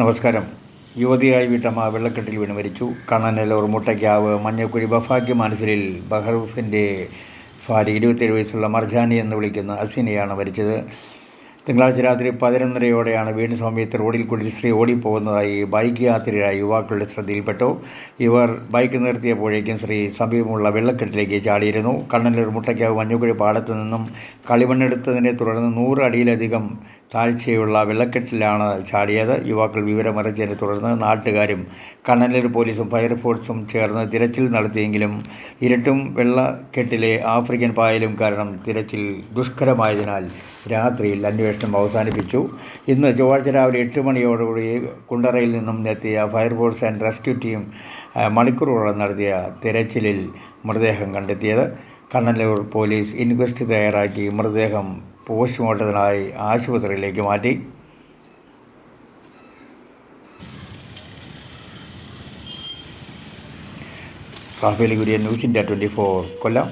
നമസ്കാരം. യുവതിയായി വീട്ടമ്മ വെള്ളക്കെട്ടിൽ വീണ് മരിച്ചു. കണ്ണനല്ലൂർ മുട്ടയ്ക്കാവ് മഞ്ഞക്കുഴി ബഫാക്കി മാനസിലിൽ ബഹറൂഫിന്റെ ഭാര്യ ഇരുപത്തേഴ് വയസ്സുള്ള മർജാനി എന്ന് വിളിക്കുന്ന അസിനെയാണ് മരിച്ചത്. തിങ്കളാഴ്ച രാത്രി പതിനൊന്നരയോടെയാണ് വീടിന് സമയത്ത് റോഡിൽ കൂടി സ്ത്രീ ഓടിപ്പോകുന്നതായി ബൈക്ക് യാത്രികരായ യുവാക്കളുടെ ശ്രദ്ധയിൽപ്പെട്ടു. ഇവർ ബൈക്ക് നിർത്തിയപ്പോഴേക്കും ശ്രീ സമീപമുള്ള വെള്ളക്കെട്ടിലേക്ക് ചാടിയിരുന്നു. കണ്ണല്ലൂർ മുട്ടയ്ക്കാവ് മഞ്ഞുകുഴി പാടത്തു നിന്നും കളിമണ്ണെടുത്തതിനെ തുടർന്ന് നൂറ് അടിയിലധികം താഴ്ചയുള്ള വെള്ളക്കെട്ടിലാണ് ചാടിയത്. യുവാക്കൾ വിവരമറിച്ചതിനെ തുടർന്ന് നാട്ടുകാരും കണ്ണല്ലൂർ പോലീസും ഫയർഫോഴ്സും ചേർന്ന് തിരച്ചിൽ നടത്തിയെങ്കിലും ഇരട്ടും വെള്ളക്കെട്ടിലെ ആഫ്രിക്കൻ പായലും കാരണം തിരച്ചിൽ ദുഷ്കരമായതിനാൽ രാത്രിയിൽ അന്വേഷണം അവസാനിപ്പിച്ചു. ഇന്ന് ചൊവ്വാഴ്ച രാവിലെ എട്ട് മണിയോടുകൂടി കുണ്ടറയിൽ നിന്നും എത്തിയ ഫയർഫോഴ്സ് ആൻഡ് റെസ്ക്യൂ ടീം മണിക്കൂറുകളോളം നടത്തിയ തിരച്ചിലിൽ മൃതദേഹം കണ്ടെത്തിയത്. കണ്ണല്ലൂർ പോലീസ് ഇൻക്വസ്റ്റ് തയ്യാറാക്കി മൃതദേഹം പോസ്റ്റ്മോർട്ടത്തിനായി ആശുപത്രിയിലേക്ക് മാറ്റി. Rafeli Kurian news India twenty four Kollam.